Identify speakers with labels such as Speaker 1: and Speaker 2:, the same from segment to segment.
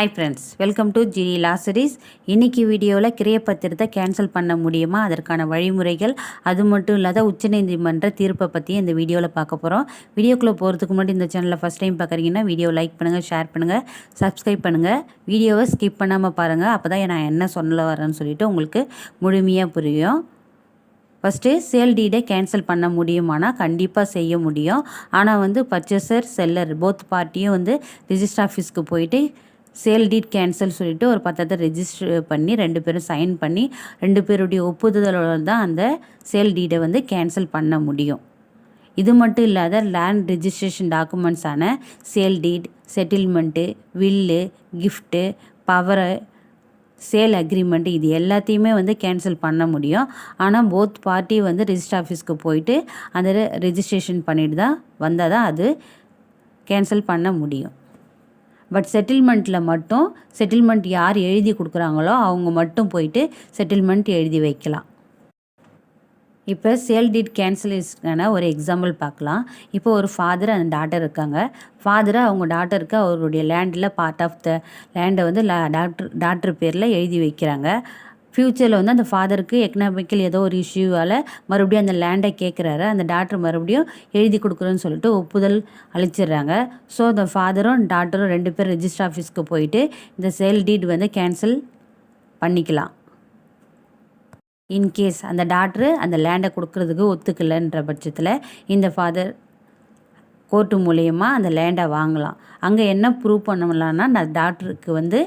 Speaker 1: Hi friends welcome to GD Lazarus இன்றைக்கி வீடியோவில் கிரியப்பத்திரத்தை cancel பண்ண முடியுமா? அதற்கான வழிமுறைகள் அது மட்டும் இல்லாத உச்சநீதிமன்ற தீர்ப்பை பற்றி இந்த வீடியோவில் பார்க்க போகிறோம் வீடியோக்குள்ளே போகிறதுக்கு முன்னாடி இந்த சேனலில் ஃபஸ்ட் டைம் பார்க்குறீங்கன்னா வீடியோ லைக் பண்ணுங்கள் ஷேர் பண்ணுங்கள் சப்ஸ்கிரைப் பண்ணுங்கள் வீடியோவை ஸ்கிப் பண்ணாமல் பாருங்கள் அப்போ தான் நான் என்ன சொல்ல வரேன்னு சொல்லிட்டு உங்களுக்கு முழுமையாக புரியும். ஃபஸ்ட்டு சேல் டீடை கேன்சல் பண்ண முடியுமானா? கண்டிப்பாக செய்ய முடியும். ஆனால் வந்து பர்ச்சேசர் செல்லர் போத் பார்ட்டியும் வந்து ரிஜிஸ்டர் ஆஃபீஸ்க்கு போயிட்டு சேல் டீட் கேன்சல் சொல்லிவிட்டு ஒரு பத்திரத்தை ரெஜிஸ்டர் பண்ணி ரெண்டு பேரும் சைன் பண்ணி ரெண்டு பேருடைய ஒப்புதலோட தான் அந்த சேல் டீடை வந்து கேன்சல் பண்ண முடியும். இது மட்டும் இல்லாத land registration டாக்குமெண்ட்ஸான sale deed settlement will gift power sale agreement இது எல்லாத்தையுமே வந்து கேன்சல் பண்ண முடியும். ஆனால் போத் பார்ட்டி வந்து ரிஜிஸ்டர் ஆஃபீஸ்க்கு போயிட்டு அந்த ரெஜிஸ்ட்ரேஷன் பண்ணிட்டு தான் வந்தால் தான் அது கேன்சல் பண்ண முடியும். பட் செட்டில்மெண்ட்டில் மட்டும் செட்டில்மெண்ட் யார் எழுதி கொடுக்குறாங்களோ அவங்க மட்டும் போயிட்டு செட்டில்மெண்ட் எழுதி வைக்கலாம். இப்போ சேல் டீட் கேன்சலேஷனான ஒரு எக்ஸாம்பிள் பார்க்கலாம். இப்போ ஒரு ஃபாதர் அந்த டாட்டர் இருக்காங்க. ஃபாதர் அவங்க டாட்டருக்கு அவருடைய லேண்டில் பார்ட் ஆஃப் த லேண்டை வந்து டாக்டர் டாக்டர் பேரில் எழுதி வைக்கிறாங்க. ஃப்யூச்சரில் வந்து அந்த ஃபாதருக்கு எக்கனாமிக்கல் ஏதோ ஒரு இஷ்யூவால் மறுபடியும் அந்த லேண்டை கேட்குறாரு அந்த டாக்டர் மறுபடியும் எழுதி கொடுக்குறேன்னு சொல்லிட்டு ஒப்புதல் அழிச்சிடுறாங்க ஸோ அந்த ஃபாதரும் டாக்டரும் ரெண்டு பேரும் ரெஜிஸ்டர் ஆஃபீஸ்க்கு போயிட்டு இந்த சேல் டீட் வந்து கேன்சல் பண்ணிக்கலாம். இன்கேஸ் அந்த டாக்டரு அந்த லேண்டை கொடுக்குறதுக்கு ஒத்துக்கலைன்ற பட்சத்தில் இந்த ஃபாதர் கோர்ட்டு மூலயமா அந்த லேண்டை வாங்கலாம். அங்கே என்ன ப்ரூவ் பண்ணலான்னா அந்த டாக்டருக்கு வந்து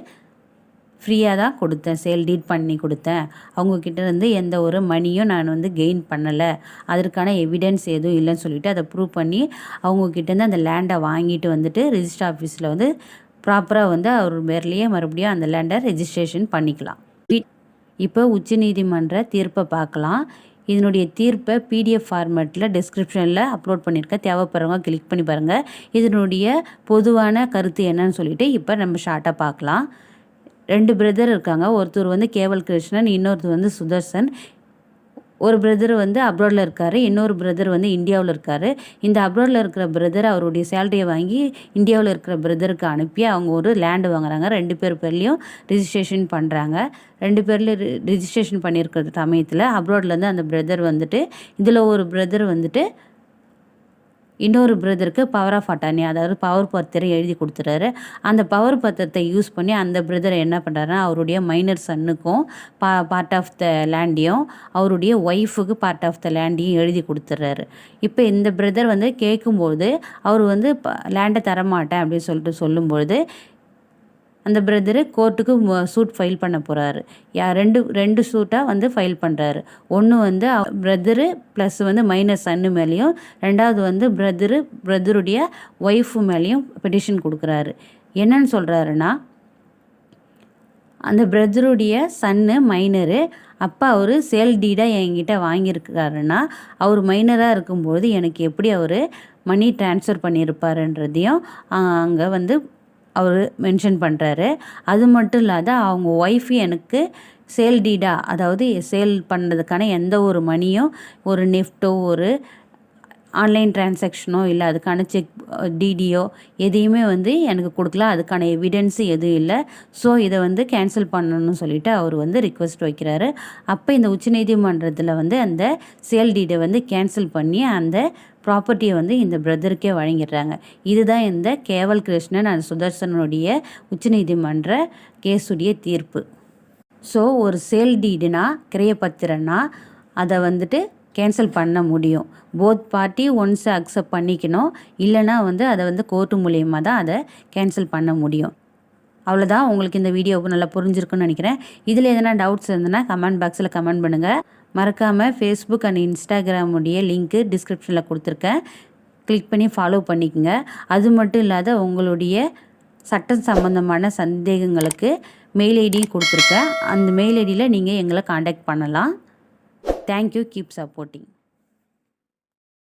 Speaker 1: ஃப்ரீயாக தான் கொடுத்தேன். சேல் டீட் பண்ணி கொடுத்தேன். அவங்கக்கிட்ட இருந்து எந்த ஒரு மணியும் நான் வந்து கெயின் பண்ணலை. அதற்கான எவிடன்ஸ் எதுவும் இல்லைன்னு சொல்லிட்டு அதை ப்ரூவ் பண்ணி அவங்கக்கிட்டேருந்து அந்த லேண்டை வாங்கிட்டு வந்துட்டு ரிஜிஸ்டர் ஆஃபீஸில் வந்து ப்ராப்பராக வந்து அவர் பேர்லேயே மறுபடியும் அந்த லேண்டை ரெஜிஸ்ட்ரேஷன் பண்ணிக்கலாம். இப்போ உச்சநீதிமன்ற தீர்ப்பை பார்க்கலாம். இதனுடைய தீர்ப்பை பிடிஎஃப் ஃபார்மேட்டில் டிஸ்கிரிப்ஷனில் அப்லோட் பண்ணியிருக்கேன் தேவைப்படுறவங்க கிளிக் பண்ணி பாருங்கள் இதனுடைய பொதுவான கருத்து என்னன்னு சொல்லிட்டு இப்போ நம்ம ஷார்ட்டாக பார்க்கலாம். ரெண்டு பிரதர் இருக்காங்க. ஒருத்தர் வந்து கேவல் கிருஷ்ணன் இன்னொருத்தர் வந்து சுதர்சன். ஒரு பிரதர் வந்து அப்ராடில் இருக்கார் இன்னொரு பிரதர் வந்து இந்தியாவில் இருக்கார். இந்த அப்ராடில் இருக்கிற பிரதர் அவருடைய சேலரியை வாங்கி இந்தியாவில் இருக்கிற பிரதருக்கு அனுப்பி அவங்க ஒரு லேண்டு வாங்குறாங்க. ரெண்டு பேர் பேர்லேயும் ரிஜிஸ்ட்ரேஷன் பண்ணுறாங்க ரெண்டு பேரில் ரிஜிஸ்ட்ரேஷன் பண்ணியிருக்கிற சமயத்தில் அப்ராட்லேருந்து அந்த பிரதர் வந்துட்டு இதில் ஒரு பிரதர் வந்துட்டு இன்னொரு பிரதருக்கு பவர் ஆஃப் அட்டானி அதாவது பவர் பத்திரம் எழுதி கொடுத்துறாரு. அந்த பவர் பத்திரத்தை யூஸ் பண்ணி அந்த பிரதர் என்ன பண்ணுறாருன்னா அவருடைய மைனர் சன்னுக்கும் பா பார்ட் ஆஃப் த லேண்டையும் அவருடைய ஒய்ஃபுக்கு பார்ட் ஆஃப் த லேண்டையும் எழுதி கொடுத்துட்றாரு இப்போ இந்த பிரதர் வந்து கேட்கும்போது அவர் வந்து லேண்டை தரமாட்டேன் அப்படின்னு சொல்லிட்டு சொல்லும்பொழுது அந்த பிரதரு கோர்ட்டுக்கு சூட் ஃபைல் பண்ண போகிறாரு யா ரெண்டு ரெண்டு சூட்டாக வந்து ஃபைல் பண்ணுறாரு ஒன்று வந்து பிரதரு ப்ளஸ் வந்து மைனஸ் சன்னு மேலேயும் ரெண்டாவது வந்து பிரதரு பிரதருடைய ஒய்ஃபு மேலேயும் பெட்டிஷன் கொடுக்குறாரு. என்னன்னு சொல்கிறாருன்னா அந்த பிரதருடைய சன்னு மைனரு அப்பா அவர் சேல் டீடாக என்கிட்ட வாங்கியிருக்காருன்னா அவர் மைனராக இருக்கும்போது எனக்கு எப்படி அவர் மணி டிரான்ஸ்ஃபர் பண்ணியிருப்பாருன்றதையும் அங்கே வந்து அவர் மென்ஷன் பண்ணுறாரு அது மட்டும் இல்லாத அவங்க ஒய்ஃப் எனக்கு சேல் டீடா அதாவது சேல் பண்ணுறதுக்கான எந்த ஒரு மணியும் ஒரு நெஃப்ட்டோ ஒரு ஆன்லைன் டிரான்சாக்ஷனோ இல்லை அதுக்கான செக் டிடியோ எதையுமே வந்து எனக்கு கொடுக்கல. அதுக்கான எவிடன்ஸு எதுவும் இல்லை. ஸோ இதை வந்து கேன்சல் பண்ணணும்னு சொல்லிட்டு அவர் வந்து ரிக்வெஸ்ட் வைக்கிறாரு. அப்போ இந்த உச்சநீதிமன்றத்தில் வந்து அந்த சேல் டீடை வந்து கேன்சல் பண்ணி அந்த ப்ராப்பர்ட்டியை வந்து இந்த பிரதருக்கே வழங்கிடுறாங்க. இதுதான் இந்த கேவல் கிருஷ்ணன் அண்ட் சுதர்சனுடைய உச்சநீதிமன்ற கேஸுடைய தீர்ப்பு. ஸோ ஒரு சேல் டீடுனா கிரையப்பத்திரன்னா அதை வந்துட்டு கேன்சல் பண்ண முடியும். போத் பார்ட்டி ஒன்ஸ் அக்செப்ட் பண்ணிக்கணும். இல்லைனா வந்து அதை வந்து கோர்ட்டு மூலியமாக தான் அதை கேன்சல் பண்ண முடியும். அவ்வளோதான் உங்களுக்கு இந்த வீடியோ நல்லா புரிஞ்சிருக்குன்னு நினைக்கிறேன். இதில் எதனா டவுட்ஸ் இருந்ததுன்னா கமெண்ட் பாக்ஸில் கமெண்ட் பண்ணுங்கள் மறக்காமல் ஃபேஸ்புக் அண்ட் இன்ஸ்டாகிராமுடைய லிங்க்கு டிஸ்கிரிப்ஷனில் கொடுத்துருக்கேன். கிளிக் பண்ணி ஃபாலோ பண்ணிக்கோங்க. அது மட்டும் இல்லாத உங்களுடைய சட்டம் சம்மந்தமான சந்தேகங்களுக்கு மெயில் ஐடியும் கொடுத்துருக்கேன். அந்த மெயில் ஐடியில் நீங்கள் எங்களை காண்டாக்ட் பண்ணலாம். Thank you keep supporting